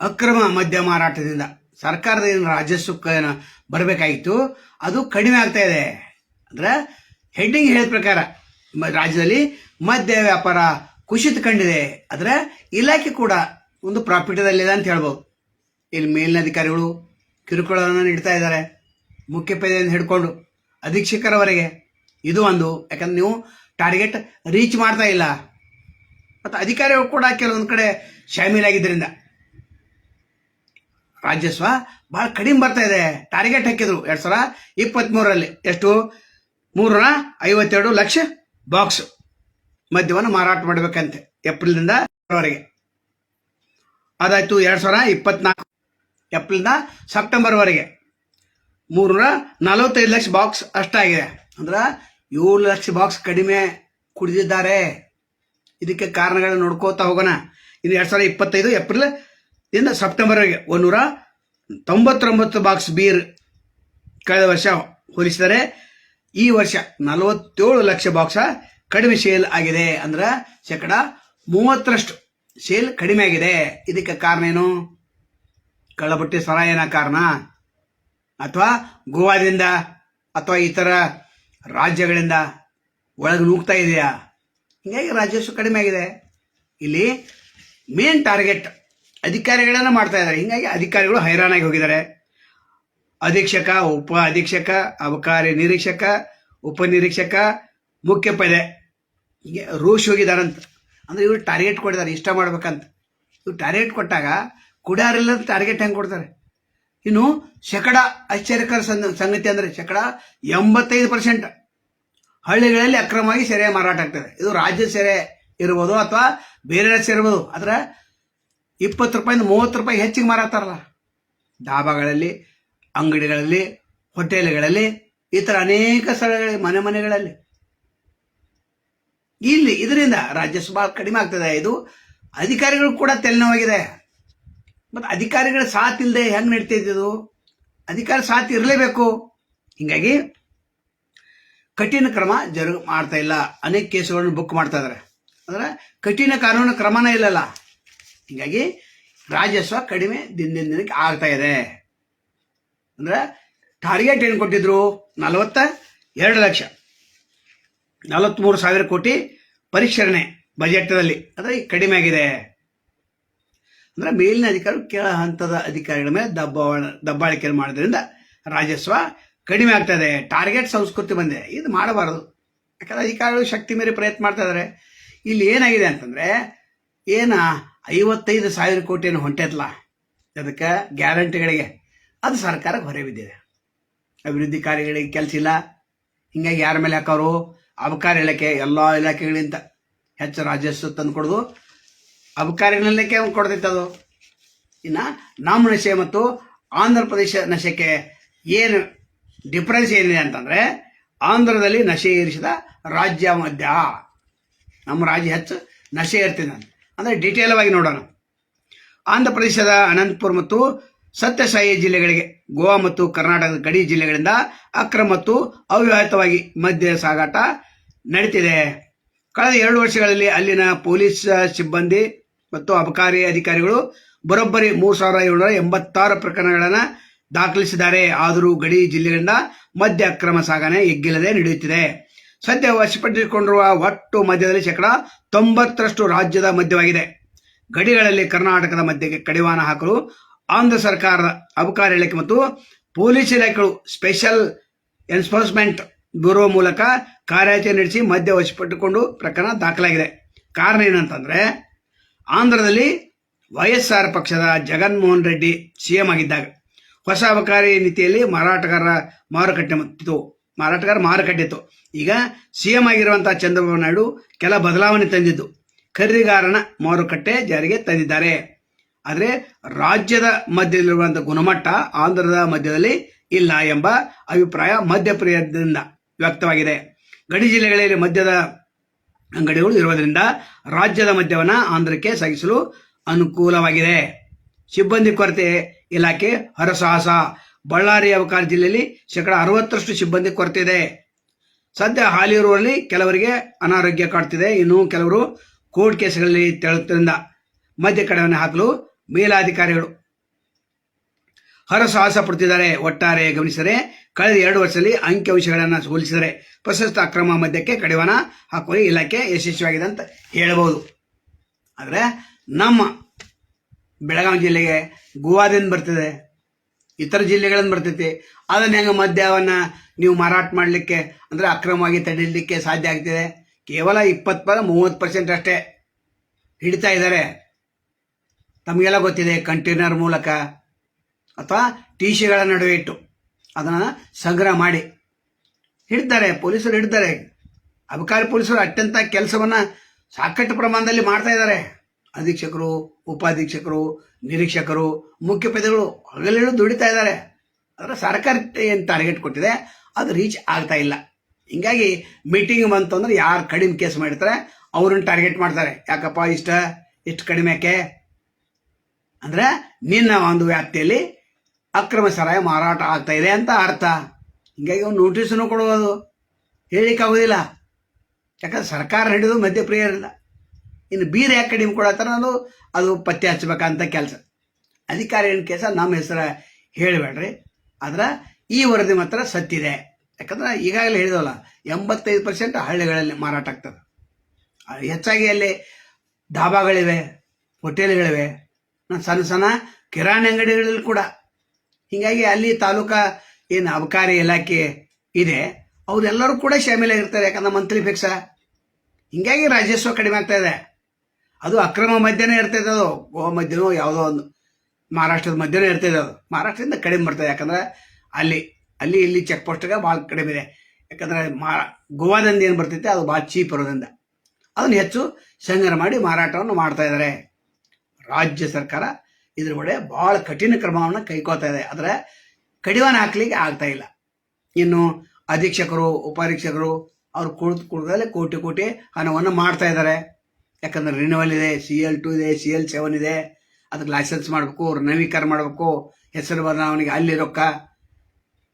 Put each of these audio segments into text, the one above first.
ಅಕ್ರಮ ಮದ್ಯ ಮಾರಾಟದಿಂದ ಸರ್ಕಾರದ ಏನು ರಾಜಸ್ವಕ್ಕೆ ಏನು ಬರಬೇಕಾಗಿತ್ತು. ಅದು ಕಡಿಮೆ ಆಗ್ತಾ ಇದೆ. ಅಂದ್ರೆ ಹೆಡ್ಡಿಂಗ್ ಹೇಳಿದ ಪ್ರಕಾರ ರಾಜ್ಯದಲ್ಲಿ ಮದ್ಯ ವ್ಯಾಪಾರ ಕುಸಿತ ಕಂಡಿದೆ. ಆದರೆ ಇಲಾಖೆ ಕೂಡ ಒಂದು ಪ್ರಾಫಿಟದಲ್ಲಿದೆ ಅಂತ ಹೇಳ್ಬೋದು. ಇಲ್ಲಿ ಮೇಲಿನ ಅಧಿಕಾರಿಗಳು ಕಿರುಕುಳವನ್ನು ನೀಡ್ತಾ ಇದ್ದಾರೆ. ಮುಖ್ಯ ಪೇದೆಯನ್ನು ಹಿಡ್ಕೊಂಡು ಅಧೀಕ್ಷಕರವರೆಗೆ. ಇದು ಒಂದು. ಯಾಕಂದ್ರೆ ನೀವು ಟಾರ್ಗೆಟ್ ರೀಚ್ ಮಾಡ್ತಾ ಇಲ್ಲ. ಮತ್ತು ಅಧಿಕಾರಿಗಳು ಕೂಡ ಕೆಲವೊಂದು ಕಡೆ ಶಾಮೀಲಾಗಿದ್ದರಿಂದ. ರಾಜಸ್ವ ಭಾಳ ಕಡಿಮೆ ಬರ್ತಾ ಇದೆ. ಟಾರ್ಗೆಟ್ ಹಾಕಿದ್ರು ಎರಡು ಸಾವಿರ ಇಪ್ಪತ್ತ್ಮೂರರಲ್ಲಿ ಎಷ್ಟು? ಮೂರರ ಐವತ್ತೆರಡು ಲಕ್ಷ ಬಾಕ್ಸ್ ಮದ್ಯವನ್ನು ಮಾರಾಟ ಮಾಡಬೇಕಂತೆ ಏಪ್ರಿಲ್ನಿಂದ ವರೆಗೆ ಅದಾಯ್ತು ಎರಡು ಸಾವಿರ ಇಪ್ಪತ್ನಾಲ್ಕು ಏಪ್ರಿಲ್ನಿಂದ ಸೆಪ್ಟೆಂಬರ್ವರೆಗೆ. ಮೂರರ ನಲವತ್ತೈದು ಲಕ್ಷ ಬಾಕ್ಸ್ ಅಷ್ಟಾಗಿದೆ. ಅಂದ್ರೆ ಏಳು ಲಕ್ಷ ಬಾಕ್ಸ್ ಕಡಿಮೆ ಕುಡಿದಿದ್ದಾರೆ. ಇದಕ್ಕೆ ಕಾರಣಗಳನ್ನ ನೋಡ್ಕೋತಾ ಹೋಗೋಣ. ಇನ್ನು ಎರಡು ಸಾವಿರದ ಇಪ್ಪತ್ತೈದು ಏಪ್ರಿಲ್ ಇಂದ ಸೆಪ್ಟೆಂಬರ್ಗೆ ಒಂದೂರ ತೊಂಬತ್ತೊಂಬತ್ತು ಬಾಕ್ಸ್ ಬೀರ್ ಕಳೆದ ವರ್ಷ ಹೋಲಿಸಿದರೆ ಈ ವರ್ಷ ನಲವತ್ತೇಳು ಲಕ್ಷ ಬಾಕ್ಸ ಕಡಿಮೆ ಸೇಲ್ ಆಗಿದೆ ಅಂದ್ರೆ ಶೇಕಡ ಮೂವತ್ತರಷ್ಟು ಸೇಲ್ ಕಡಿಮೆ ಆಗಿದೆ. ಇದಕ್ಕೆ ಕಾರಣ ಏನು? ಕಳ್ಳಬಟ್ಟಿ ಸರಾಯನ ಕಾರಣ? ಅಥವಾ ಗೋವಾದಿಂದ ಅಥವಾ ಇತರ ರಾಜ್ಯಗಳಿಂದ ಒಳಗೆ ನೂಗ್ತಾ ಇದೆಯಾ? ಹೀಗಾಗಿ ರಾಜಸ್ವ ಕಡಿಮೆ ಆಗಿದೆ. ಇಲ್ಲಿ ಮೇನ್ ಟಾರ್ಗೆಟ್ ಅಧಿಕಾರಿಗಳನ್ನ ಮಾಡ್ತಾ ಇದ್ದಾರೆ. ಹೀಗಾಗಿ ಅಧಿಕಾರಿಗಳು ಹೈರಾಣಾಗಿ ಹೋಗಿದ್ದಾರೆ. ಅಧೀಕ್ಷಕ, ಉಪ ಅಧೀಕ್ಷಕ, ಅಬಕಾರಿ ನಿರೀಕ್ಷಕ ಉಪನಿರೀಕ್ಷಕ ಮುಖ್ಯ ಪದೆ. ಹೀಗೆ ರೋಷ್ ಹೋಗಿದಾರಂತ ಅಂದ್ರೆ ಇವ್ರು ಟಾರ್ಗೆಟ್ ಕೊಟ್ಟಿದ್ದಾರೆ, ಇಷ್ಟ ಮಾಡ್ಬೇಕಂತ. ಇವ್ರು ಟಾರ್ಗೆಟ್ ಕೊಟ್ಟಾಗ ಕುಡಾರಿಲ್ಲ ಟಾರ್ಗೆಟ್ ಹೆಂಗೆ ಕೊಡ್ತಾರೆ? ಇನ್ನು ಶೇಕಡ ಆಶ್ಚರ್ಯಕರ ಸಂಗ- ಸಂಗತಿ ಅಂದರೆ ಶೇಕಡ ಎಂಬತ್ತೈದು ಪರ್ಸೆಂಟ್ ಹಳ್ಳಿಗಳಲ್ಲಿ ಅಕ್ರಮವಾಗಿ ಸೆರೆ ಮಾರಾಟ ಆಗ್ತದೆ. ಇದು ರಾಜ್ಯ ಸೆರೆ ಇರ್ಬೋದು ಅಥವಾ ಬೇರೆ ರಾಜ್ಯ ಇರ್ಬೋದು. ಆದರೆ ಇಪ್ಪತ್ತು ರೂಪಾಯಿಂದ ಮೂವತ್ತು ರೂಪಾಯಿ ಹೆಚ್ಚಿಗೆ ಮಾರಾತಾರಲ್ಲ. ಡಾಬಾಗಳಲ್ಲಿ, ಅಂಗಡಿಗಳಲ್ಲಿ, ಹೋಟೆಲ್ಗಳಲ್ಲಿ ಈ ಥರ ಅನೇಕ ಸ್ಥಳಗಳಲ್ಲಿ, ಮನೆ ಮನೆಗಳಲ್ಲಿ. ಇಲ್ಲಿ ಇದರಿಂದ ರಾಜಸ್ವ ಭಾಳ ಕಡಿಮೆ ಆಗ್ತದೆ. ಇದು ಅಧಿಕಾರಿಗಳು ಕೂಡ ತೆಲೆನೋವಾಗಿದೆ. ಮತ್ತು ಅಧಿಕಾರಿಗಳ ಸಾಥ್ ಇಲ್ಲದೆ ಹೆಂಗೆ ನಡೀತಿದ್ದು ಅಧಿಕಾರಿ ಸಾಥ್ ಇರಲೇಬೇಕು. ಹೀಗಾಗಿ ಕಠಿಣ ಕ್ರಮ ಜರು ಮಾಡ್ತಾ ಇಲ್ಲ. ಅನೇಕ ಕೇಸುಗಳನ್ನು ಬುಕ್ ಮಾಡ್ತಾ ಇದ್ದಾರೆ ಅಂದರೆ ಕಠಿಣ ಕಾನೂನು ಕ್ರಮನೇ ಇಲ್ಲಲ್ಲ. ಹೀಗಾಗಿ ರಾಜಸ್ವ ಕಡಿಮೆ ದಿನದಿಂದ ದಿನಕ್ಕೆ ಆಗ್ತಾ ಇದೆ. ಅಂದ್ರೆ ಟಾರ್ಗೆಟ್ ಏನು ಕೊಟ್ಟಿದ್ರು? ನಲವತ್ತ ಎರಡು ಲಕ್ಷ. ನಲವತ್ತ್ಮೂರು ಸಾವಿರ ಕೋಟಿ ಪರಿಷ್ಕರಣೆ ಬಜೆಟ್ನಲ್ಲಿ ಅಂದರೆ ಕಡಿಮೆ ಆಗಿದೆ. ಅಂದ್ರೆ ಮೇಲಿನ ಅಧಿಕಾರಿಗಳು ಕೆಳ ಹಂತದ ಅಧಿಕಾರಿಗಳ ಮೇಲೆ ದಬ್ಬಾಳ ದಬ್ಬಾಳಿಕೆ ಮಾಡೋದ್ರಿಂದ ರಾಜಸ್ವ ಕಡಿಮೆ ಇದೆ. ಟಾರ್ಗೆಟ್ ಸಂಸ್ಕೃತಿ ಬಂದಿದೆ. ಇದು ಮಾಡಬಾರದು. ಯಾಕಂದ್ರೆ ಅಧಿಕಾರಿಗಳು ಶಕ್ತಿ ಮೇಲೆ ಪ್ರಯತ್ನ ಮಾಡ್ತಾ ಇದ್ದಾರೆ ಇಲ್ಲಿ ಏನಾಗಿದೆ ಅಂತಂದ್ರೆ, ಏನ ಐವತ್ತೈದು ಸಾವಿರ ಕೋಟಿಯನ್ನು ಹೊಂಟೈತಲ್ಲ ಅದಕ್ಕೆ ಗ್ಯಾರಂಟಿಗಳಿಗೆ. ಅದು ಸರ್ಕಾರಕ್ಕೆ ಹೊರೆ ಬಿದ್ದಿದೆ. ಅಭಿವೃದ್ಧಿ ಕಾರ್ಯಗಳಿಗೆ ಕೆಲಸ ಇಲ್ಲ. ಹಿಂಗಾಗಿ ಯಾರ ಮೇಲೆ ಹಾಕೋರು? ಅಬಕಾರಿ ಇಲಾಖೆ, ಎಲ್ಲ ಇಲಾಖೆಗಳಿಂದ ಹೆಚ್ಚು ರಾಜಸ್ವ ತಂದು ಕೊಡೋದು. ಅಬಕಾರಿ ಇಲಾಖೆ ಕೊಡ್ತೈತೆ ಅದು. ಇನ್ನು ನಮ್ಮ ನಶೆ ಮತ್ತು ಆಂಧ್ರ ಪ್ರದೇಶ ನಶೆಗೆ ಏನು ಡಿಫ್ರೆನ್ಸ್ ಏನಿದೆ ಅಂತಂದರೆ, ಆಂಧ್ರದಲ್ಲಿ ನಶೆ ಇರಿಸಿದ ರಾಜ್ಯ ಮಧ್ಯ. ನಮ್ಮ ರಾಜ್ಯ ಹೆಚ್ಚು ನಶೆ ಇರ್ತಿದೆ ಅಂದರೆ ಡೀಟೇಲ್ ಆಗಿ ನೋಡೋಣ. ಆಂಧ್ರ ಪ್ರದೇಶದ ಅನಂತಪುರ ಮತ್ತು ಸತ್ಯಸಾಯಿ ಜಿಲ್ಲೆಗಳಿಗೆ ಗೋವಾ ಮತ್ತು ಕರ್ನಾಟಕದ ಗಡಿ ಜಿಲ್ಲೆಗಳಿಂದ ಅಕ್ರಮ ಮತ್ತು ಅವಿವಾಹಿತವಾಗಿ ಮದ್ಯ ಸಾಗಾಟ ನಡೀತಿದೆ. ಕಳೆದ ಎರಡು ವರ್ಷಗಳಲ್ಲಿ ಅಲ್ಲಿನ ಪೊಲೀಸ್ ಸಿಬ್ಬಂದಿ ಮತ್ತು ಅಬಕಾರಿ ಅಧಿಕಾರಿಗಳು ಬರೋಬ್ಬರಿ ಮೂರು ಸಾವಿರದ ಏಳ್ನೂರ ಎಂಬತ್ತಾರು ಪ್ರಕರಣಗಳನ್ನು ದಾಖಲಿಸಿದ್ದಾರೆ. ಆದರೂ ಗಡಿ ಜಿಲ್ಲೆಗಳಿಂದ ಮದ್ಯ ಅಕ್ರಮ ಸಾಗಣೆ ಎಗ್ಗಿಲ್ಲದೆ ನಡೆಯುತ್ತಿದೆ. ಸದ್ಯ ವಶಪಡಿಸಿಕೊಂಡಿರುವ ಒಟ್ಟು ಮಧ್ಯದಲ್ಲಿ ಶೇಕಡ ತೊಂಬತ್ತರಷ್ಟು ರಾಜ್ಯದ ಮಧ್ಯವಾಗಿದೆ ಗಡಿಗಳಲ್ಲಿ ಕರ್ನಾಟಕದ ಮಧ್ಯಕ್ಕೆ ಕಡಿವಾಣ ಹಾಕಲು ಆಂಧ್ರ ಸರ್ಕಾರದ ಅಬಕಾರಿ ಇಲಾಖೆ ಮತ್ತು ಪೊಲೀಸ್ ಇಲಾಖೆಗಳು ಸ್ಪೆಷಲ್ ಎನ್ಫೋರ್ಸ್ಮೆಂಟ್ ಬ್ಯೂರೋ ಮೂಲಕ ಕಾರ್ಯಾಚರಣೆ ನಡೆಸಿ ಮದ್ಯ ವಶಪಟ್ಟುಕೊಂಡು ಪ್ರಕರಣ ದಾಖಲಾಗಿದೆ. ಕಾರಣ ಏನಂತಂದ್ರೆ, ಆಂಧ್ರದಲ್ಲಿ ವೈಎಸ್ಆರ್ ಪಕ್ಷದ ಜಗನ್ಮೋಹನ್ ರೆಡ್ಡಿ ಸಿಎಂ ಆಗಿದ್ದಾಗ ಹೊಸ ಅಬಕಾರಿ ನೀತಿಯಲ್ಲಿ ಮಾರಾಟಗಾರರ ಮಾರುಕಟ್ಟೆ ಮತ್ತಿತ್ತು ಮಾರಾಟಗಾರ ಮಾರುಕಟ್ಟೆ ಈಗ ಈಗ ಸಿಎಂ ಆಗಿರುವಂತಹ ಚಂದ್ರಬಾಬು ನಾಯ್ಡು ಕೆಲ ಬದಲಾವಣೆ ತಂದಿದ್ದು. ಖರೀದಿಗಾರನ ಮಾರುಕಟ್ಟೆ ಜಾರಿಗೆ ತಂದಿದ್ದಾರೆ. ಆದರೆ ರಾಜ್ಯದ ಮಧ್ಯದಲ್ಲಿರುವಂಥ ಗುಣಮಟ್ಟ ಆಂಧ್ರದ ಮಧ್ಯದಲ್ಲಿ ಇಲ್ಲ ಎಂಬ ಅಭಿಪ್ರಾಯ ಮಧ್ಯಪ್ರಿಯದಿಂದ ವ್ಯಕ್ತವಾಗಿದೆ. ಗಡಿ ಜಿಲ್ಲೆಗಳಲ್ಲಿ ಮದ್ಯದ ಅಂಗಡಿಗಳು ಇರುವುದರಿಂದ ರಾಜ್ಯದ ಮದ್ಯವನ್ನು ಆಂಧ್ರಕ್ಕೆ ಸಾಗಿಸಲು ಅನುಕೂಲವಾಗಿದೆ. ಸಿಬ್ಬಂದಿ ಕೊರತೆ ಇಲಾಖೆ ಹರಸಾಹಸ ಬಳ್ಳಾರಿ ಅಬಕಾರಿ ಜಿಲ್ಲೆಯಲ್ಲಿ ಶೇಕಡ ಅರವತ್ತರಷ್ಟು ಸಿಬ್ಬಂದಿ ಕೊರತೆ ಇದೆ ಸದ್ಯ ಹಾಲಿ ಇರುವಲ್ಲಿ ಕೆಲವರಿಗೆ ಅನಾರೋಗ್ಯ ಕಾಡ್ತಿದೆ. ಇನ್ನು ಕೆಲವರು ಕೋರ್ಟ್ ಕೇಸ್ಗಳಲ್ಲಿ ತೆರಳುತ್ತಿದ್ದರಿಂದ ಮದ್ಯ ಕಡೆಯನ್ನು ಹಾಕಲು ಮೇಲಾಧಿಕಾರಿಗಳು ಹರಸಾಹಸ ಪಡ್ತಿದ್ದಾರೆ ಒಟ್ಟಾರೆ ಗಮನಿಸಿದರೆ ಕಳೆದ ಎರಡು ವರ್ಷದಲ್ಲಿ ಅಂಕಿಅಂಶಗಳನ್ನು ಹೋಲಿಸಿದರೆ ಪ್ರಶಸ್ತ ಅಕ್ರಮ ಮದ್ಯಕ್ಕೆ ಕಡಿವಾಣ ಹಾಕುವ ಇಲಾಖೆ ಯಶಸ್ವಿಯಾಗಿದೆ ಅಂತ ಹೇಳಬಹುದು. ಆದರೆ ನಮ್ಮ ಬೆಳಗಾವಿ ಜಿಲ್ಲೆಗೆ ಗೋವಾದಿಂದ ಬರ್ತಿದೆ. ಇತರ ಜಿಲ್ಲೆಗಳಿಂದ ಬರ್ತೈತಿ. ಅದನ್ನ ಹೆಂಗೆ ಮದ್ಯವನ್ನು ನೀವು ಮಾರಾಟ ಮಾಡಲಿಕ್ಕೆ, ಅಂದರೆ ಅಕ್ರಮವಾಗಿ ತಡೀಲಿಕ್ಕೆ ಸಾಧ್ಯ ಆಗ್ತಿದೆ. ಕೇವಲ ಇಪ್ಪತ್ತು ಪದ ಮೂವತ್ತು ಪರ್ಸೆಂಟ್ ಅಷ್ಟೇ ಹಿಡಿತಾ ಇದ್ದಾರೆ ತಮಗೆಲ್ಲ ಗೊತ್ತಿದೆ ಕಂಟೈನರ್ ಮೂಲಕ ಅಥವಾ ಟಿ ಸಿಗಳ ನಡುವೆ ಇಟ್ಟು ಅದನ್ನು ಸಂಗ್ರಹ ಮಾಡಿ ಹಿಡ್ತಾರೆ, ಪೊಲೀಸರು ಹಿಡ್ತಾರೆ. ಅಬಕಾರಿ ಪೊಲೀಸರು ಅತ್ಯಂತ ಕೆಲಸವನ್ನು ಸಾಕಷ್ಟು ಪ್ರಮಾಣದಲ್ಲಿ ಮಾಡ್ತಾ ಇದ್ದಾರೆ ಅಧೀಕ್ಷಕರು, ಉಪಾಧೀಕ್ಷಕರು ನಿರೀಕ್ಷಕರು, ಮುಖ್ಯ ಪದಗಳು ದುಡಿತಾ ಇದ್ದಾರೆ. ಅದರ ಸರ್ಕಾರ ಏನು ಟಾರ್ಗೆಟ್ ಕೊಟ್ಟಿದೆ, ಅದು ರೀಚ್ ಆಗ್ತಾ ಇಲ್ಲ. ಹಿಂಗಾಗಿ ಮೀಟಿಂಗ್ ಬಂತು ಅಂದ್ರೆ ಯಾರು ಕಡಿಮೆ ಕೇಸ್ ಮಾಡಿರ್ತಾರೆ, ಅವ್ರನ್ನ ಟಾರ್ಗೆಟ್ ಮಾಡ್ತಾರೆ. ಯಾಕಪ್ಪ, ಇಷ್ಟ, ಇಷ್ಟು ಕಡಿಮೆ ಯಾಕೆ? ಅಂದ್ರೆ ನಿನ್ನ ಒಂದು ವ್ಯಾಪ್ತಿಯಲ್ಲಿ ಅಕ್ರಮ ಸರಾಯ ಮಾರಾಟ ಆಗ್ತಾ ಇದೆ ಅಂತ ಅರ್ಥ. ಹಿಂಗಾಗಿ ಅವ್ನು ನೋಟಿಸನ್ನು ಕೊಡುವುದು. ಹೇಳಿಕ್ಕಾಗೋದಿಲ್ಲ ಯಾಕಂದ್ರೆ ಸರ್ಕಾರ ಹಿಡಿದು ಮಧ್ಯಪ್ರಿಯರಿಲ್ಲ. ಇನ್ನು ಬೀರ್ ಯಾಕೆ ಕಡಿಮೆ ಕೊಡತ್ತಾರ ಅದು ಅದು ಪತ್ತೆ ಹಚ್ಚಬೇಕಂತ ಕೆಲಸ. ಅಧಿಕಾರ ಏನು ಕೆಲಸ ನಮ್ಮ ಹೆಸರು ಹೇಳಬೇಡ್ರಿ. ಆದ್ರೆ ಈ ವರದಿ ಮಾತ್ರ ಸತ್ತಿದೆ ಯಾಕಂದ್ರೆ ಈಗಾಗಲೇ ಹೇಳಿದವಲ್ಲ, ಎಂಬತ್ತೈದು ಪರ್ಸೆಂಟ್ ಹಳ್ಳಿಗಳಲ್ಲಿ ಮಾರಾಟ ಆಗ್ತದೆ. ಹೆಚ್ಚಾಗಿ ಅಲ್ಲಿ ಧಾಬಾಗಳಿವೆ ಹೋಟೆಲ್ಗಳಿವೆ ಸಣ್ಣ ಸಣ್ಣ ಕಿರಾಣಿ ಅಂಗಡಿಗಳಲ್ಲಿ ಕೂಡ. ಹೀಗಾಗಿ ಅಲ್ಲಿ ತಾಲೂಕಾ ಏನು ಅಬಕಾರಿ ಇಲಾಖೆ ಇದೆ, ಅವರೆಲ್ಲರೂ ಕೂಡ ಶಾಮೀಲಾಗಿರ್ತಾರೆ ಯಾಕಂದ್ರೆ ಮಂತ್ಲಿ ಫಿಕ್ಸ ಹಿಂಗಾಗಿ ರಾಜಸ್ವ ಕಡಿಮೆ ಆಗ್ತಾ ಇದೆ. ಅದು ಅಕ್ರಮ ಮದ್ಯನೇ ಇರ್ತೈತೆ ಅದು. ಗೋವಾ ಮದ್ಯನೋ ಯಾವುದೋ ಒಂದು ಮಹಾರಾಷ್ಟ್ರದ ಮದ್ಯನೇ ಇರ್ತೈತೆ ಅದು. ಮಹಾರಾಷ್ಟ್ರದಿಂದ ಕಡಿಮೆ ಬರ್ತದೆ. ಯಾಕಂದ್ರೆ ಅಲ್ಲಿ ಅಲ್ಲಿ ಇಲ್ಲಿ ಚೆಕ್ ಪೋಸ್ಟ್ಗೆ ಭಾಳ ಕಡಿಮೆ ಇದೆ. ಯಾಕಂದ್ರೆ ಮಾ ಗೋವಾದಿಂದ ಏನು ಬರ್ತೈತೆ, ಅದು ಭಾಳ ಚೀಪ್ ಇರೋದ್ರಿಂದ. ಅದನ್ನು ಹೆಚ್ಚು ಸಂಗ್ರಹ ಮಾಡಿ ಮಾರಾಟವನ್ನು ಮಾಡ್ತಾ ಇದ್ದಾರೆ ರಾಜ್ಯ ಸರ್ಕಾರ ಇದ್ರ ಒಡೆ ಭಾಳ ಕಠಿಣ ಕ್ರಮವನ್ನು ಕೈಗೊಳ್ತಾ ಇದೆ. ಆದರೆ ಕಡಿವಾಣ ಹಾಕ್ಲಿಕ್ಕೆ ಆಗ್ತಾ ಇಲ್ಲ. ಇನ್ನು ಅಧೀಕ್ಷಕರು ಉಪಾಧೀಕ್ಷಕರು ಅವ್ರು ಕುಳಿತು ಕುಳಿತಲ್ಲೇ ಕೋಟಿ ಕೋಟಿ ಹಣವನ್ನು ಮಾಡ್ತಾ ಇದ್ದಾರೆ ಯಾಕಂದ್ರೆ ರಿನಿವಲ್ ಇದೆ ಸಿ ಎಲ್ ಟು ಇದೆ ಸಿ ಎಲ್ ಸೆವೆನ್ ಇದೆ. ಅದಕ್ಕೆ ಲೈಸೆನ್ಸ್ ಮಾಡಬೇಕು ನವೀಕರಣ ಮಾಡಬೇಕು, ಹೆಸರು ಬದಲಾವಣೆಗೆ ಅಲ್ಲಿ ರೊಕ್ಕ.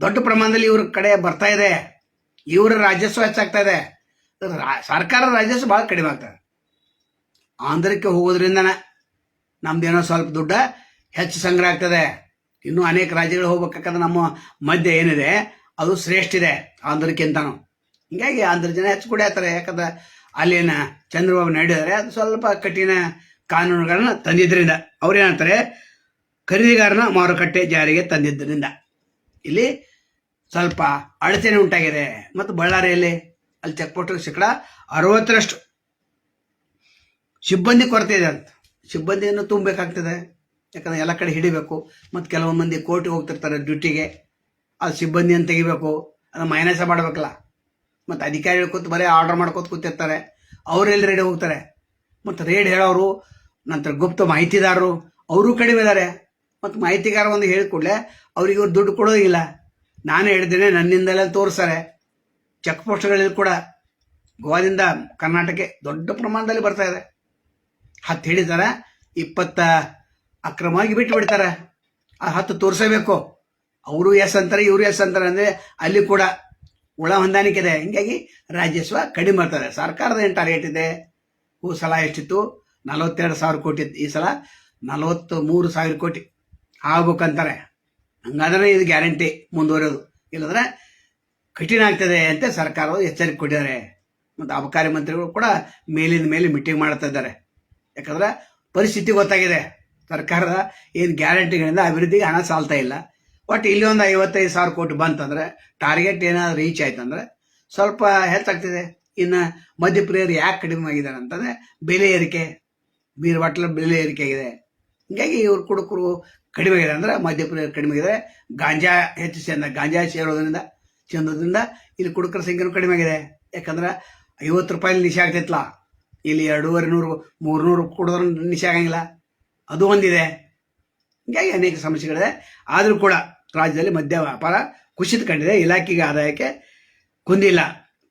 ದೊಡ್ಡ ಪ್ರಮಾಣದಲ್ಲಿ ಇವ್ರ ಕಡೆ ಬರ್ತಾ ಇದೆ. ಇವರ ರಾಜಸ್ವ ಹೆಚ್ಚಾಗ್ತಾ ಇದೆ. ಸರ್ಕಾರದ ರಾಜಸ್ವ ಭಾಳ ಕಡಿಮೆ ಆಗ್ತದೆ ಆಂಧ್ರಕ್ಕೆ ಹೋಗೋದ್ರಿಂದ ನಮ್ದೇನೋ ಸ್ವಲ್ಪ ದುಡ್ಡ ಹೆಚ್ಚು ಸಂಗ್ರಹ ಆಗ್ತದೆ. ಇನ್ನೂ ಅನೇಕ ರಾಜ್ಯಗಳು ಹೋಗ್ಬೇಕಾದ್ರೆ ನಮ್ಮ ಮಧ್ಯೆ ಏನಿದೆ, ಅದು ಶ್ರೇಷ್ಠ ಇದೆ ಆಂಧ್ರಕ್ಕಿಂತನೂ. ಹಿಂಗಾಗಿ ಆಂಧ್ರ ಜನ ಹೆಚ್ಚು ಕುಡಿಯತ್ತಾರೆ ಯಾಕಂದ್ರೆ ಅಲ್ಲಿನ ಚಂದ್ರಬಾಬು ನಾಯ್ಡು ಅದು ಸ್ವಲ್ಪ ಕಠಿಣ ಕಾನೂನುಗಳನ್ನು ತಂದಿದ್ದರಿಂದ. ಅವ್ರು ಏನಂತಾರೆ ಖರೀದಿಗಾರನ ಮಾರುಕಟ್ಟೆ ಜಾರಿಗೆ ತಂದಿದ್ದರಿಂದ. ಇಲ್ಲಿ ಸ್ವಲ್ಪ ಅಡಚಣೆ ಉಂಟಾಗಿದೆ. ಮತ್ತು ಬಳ್ಳಾರಿಯಲ್ಲಿ ಅಲ್ಲಿ ಚೆಕ್ ಪೋಸ್ಟ್ ಶೇಕಡ ಅರವತ್ತರಷ್ಟು ಸಿಬ್ಬಂದಿ ಕೊರತೆ ಇದೆ ಅಂತ. ಸಿಬ್ಬಂದಿಯನ್ನು ತುಂಬಬೇಕಾಗ್ತದೆ. ಯಾಕಂದ್ರೆ ಎಲ್ಲ ಕಡೆ ಹಿಡಿಬೇಕು. ಮತ್ತು ಕೆಲವೊಂದು ಮಂದಿ ಕೋರ್ಟಿಗೆ ಹೋಗ್ತಿರ್ತಾರೆ ಡ್ಯೂಟಿಗೆ. ಆ ಸಿಬ್ಬಂದಿಯನ್ನು ತೆಗಿಬೇಕು. ಅದು ಮೈನಸ ಮಾಡಬೇಕಲ್ಲ. ಮತ್ತು ಅಧಿಕಾರಿಗಳು ಕೂತು ಬರೀ ಆರ್ಡರ್ ಮಾಡ್ಕೋತ ಕೂತಿರ್ತಾರೆ. ಅವರೆಲ್ಲಿ ರೇಡ್ ಹೋಗ್ತಾರೆ. ಮತ್ತು ರೇಡ್ ಹೇಳೋರು, ನಂತರ ಗುಪ್ತ ಮಾಹಿತಿದಾರರು, ಅವರು ಕಡಿಮೆ ಇದ್ದಾರೆ ಮತ್ತು ಮಾಹಿತಿಗಾರ ಒಂದು ಹೇಳಿಕೊಡ್ಲೆ ಕೂಡಲೇ ಅವ್ರಿಗೆ ಇವ್ರು ದುಡ್ಡು ಕೊಡೋದಿಲ್ಲ ನಾನು ಹೇಳಿದ್ದೇನೆ ನನ್ನಿಂದಲೇ ತೋರಿಸ್ತಾರೆ. ಚೆಕ್ ಪೋಸ್ಟ್ಗಳಲ್ಲಿ ಕೂಡ ಗೋವಾದಿಂದ ಕರ್ನಾಟಕಕ್ಕೆ ದೊಡ್ಡ ಪ್ರಮಾಣದಲ್ಲಿ ಬರ್ತಾ ಇದೆ. ಹತ್ತು ಹಿಡಿತಾರೆ ಇಪ್ಪತ್ತ ಅಕ್ರಮವಾಗಿ ಬಿಟ್ಟು ಬಿಡ್ತಾರೆ ಆ ಹತ್ತು ತೋರಿಸಬೇಕು. ಅವರು ಎಸ್ ಅಂತಾರೆ, ಇವರು ಎಸ್ ಅಂತಾರೆ ಅಂದರೆ ಅಲ್ಲಿ ಕೂಡ ಒಳ ಹೊಂದಾಣಿಕೆ ಇದೆ. ಹಿಂಗಾಗಿ ರಾಜಸ್ವ ಕಡಿಮೆ ಬರ್ತದೆ ಸರ್ಕಾರದ ಏನು ಟಾರ್ಗೆಟ್ ಇದೆ? ಹೂ ಸಲ ಎಷ್ಟಿತ್ತು? ನಲವತ್ತೆರಡು ಸಾವಿರ ಕೋಟಿ. ಈ ಸಲ ನಲವತ್ತು ಮೂರು ಸಾವಿರ ಕೋಟಿ ಆಗ್ಬೇಕಂತಾರೆ. ಹಂಗಾದ್ರೆ ಇದು ಗ್ಯಾರಂಟಿ ಮುಂದುವರೆಯೋದು. ಇಲ್ಲದ್ರೆ ಕಠಿಣ ಆಗ್ತದೆ ಅಂತ ಸರ್ಕಾರವು ಎಚ್ಚರಿಕೆ ಕೊಟ್ಟಿದ್ದಾರೆ. ಮತ್ತು ಅಬಕಾರಿ ಮಂತ್ರಿಗಳು ಕೂಡ ಮೇಲಿನ ಮೇಲೆ ಮೀಟಿಂಗ್ ಮಾಡ್ತಾ ಇದ್ದಾರೆ. ಯಾಕಂದ್ರೆ ಪರಿಸ್ಥಿತಿ ಗೊತ್ತಾಗಿದೆ. ಸರ್ಕಾರದ ಏನು ಗ್ಯಾರಂಟಿಗಳಿಂದ ಅಭಿವೃದ್ಧಿಗೆ ಹಣ ಸಾಲ್ತಾ ಇಲ್ಲ. ಒಟ್ಟು ಇಲ್ಲಿ ಒಂದು ಐವತ್ತೈದು ಸಾವಿರ ಕೋಟಿ ಬಂತಂದ್ರೆ ಟಾರ್ಗೆಟ್ ಏನಾದ್ರು ರೀಚ್ ಆಯ್ತಂದ್ರೆ ಸ್ವಲ್ಪ ಹೆಚ್ಚಾಗ್ತಿದೆ ಇನ್ನು ಮಧ್ಯಪ್ರಿಯರು ಯಾಕೆ ಕಡಿಮೆ ಆಗಿದ್ದಾರೆ ಅಂತಂದ್ರೆ ಬೆಲೆ ಏರಿಕೆ ಬೀರ್ ಬಾಟ್ಲ ಬೆಲೆ ಏರಿಕೆ ಆಗಿದೆ. ಹಿಂಗಾಗಿ ಇವ್ರು ಕುಡುಕರು ಕಡಿಮೆ ಆಗಿದೆ ಅಂದ್ರೆ ಮಧ್ಯಪ್ರಿಯರು ಕಡಿಮೆ ಆಗಿದೆ. ಗಾಂಜಾ ಹೆಚ್ಚು ಚೆಂದ ಗಾಂಜಾ ಸೇರೋದ್ರಿಂದ ಚೆಂದೋದ್ರಿಂದ ಇಲ್ಲಿ ಕುಡುಕರ ಸಂಖ್ಯೆನೂ ಕಡಿಮೆ ಆಗಿದೆ. ಯಾಕಂದ್ರೆ ಐವತ್ತು ರೂಪಾಯಿ ನಿಶೆ ಆಗ್ತೈತಲ್ಲ ಇಲ್ಲಿ ಎರಡೂವರೆ ನೂರು, ಮೂರ್ನೂರು ಕುಡಿದ್ರು ನಿಶೆ ಆಗಂಗಿಲ್ಲ. ಅದು ಒಂದಿದೆ. ಹೀಗಾಗಿ ಅನೇಕ ಸಮಸ್ಯೆಗಳಿದೆ. ಆದರೂ ಕೂಡ ರಾಜ್ಯದಲ್ಲಿ ಮದ್ಯ ವ್ಯಾಪಾರ ಕುಸಿತ ಕಂಡಿದೆ. ಇಲಾಖೆಗೆ ಆದಾಯಕ್ಕೆ ಕುಂದಿಲ್ಲ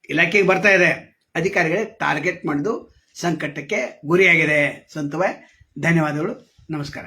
ಇಲಾಖೆಗೆ ಬರ್ತಾ ಇದೆ. ಅಧಿಕಾರಿಗಳೇ ಟಾರ್ಗೆಟ್ ಮಾಡಿದು ಸಂಕಟಕ್ಕೆ ಗುರಿಯಾಗಿದೆ. ಸಂತವೇ ಧನ್ಯವಾದಗಳು. ನಮಸ್ಕಾರ.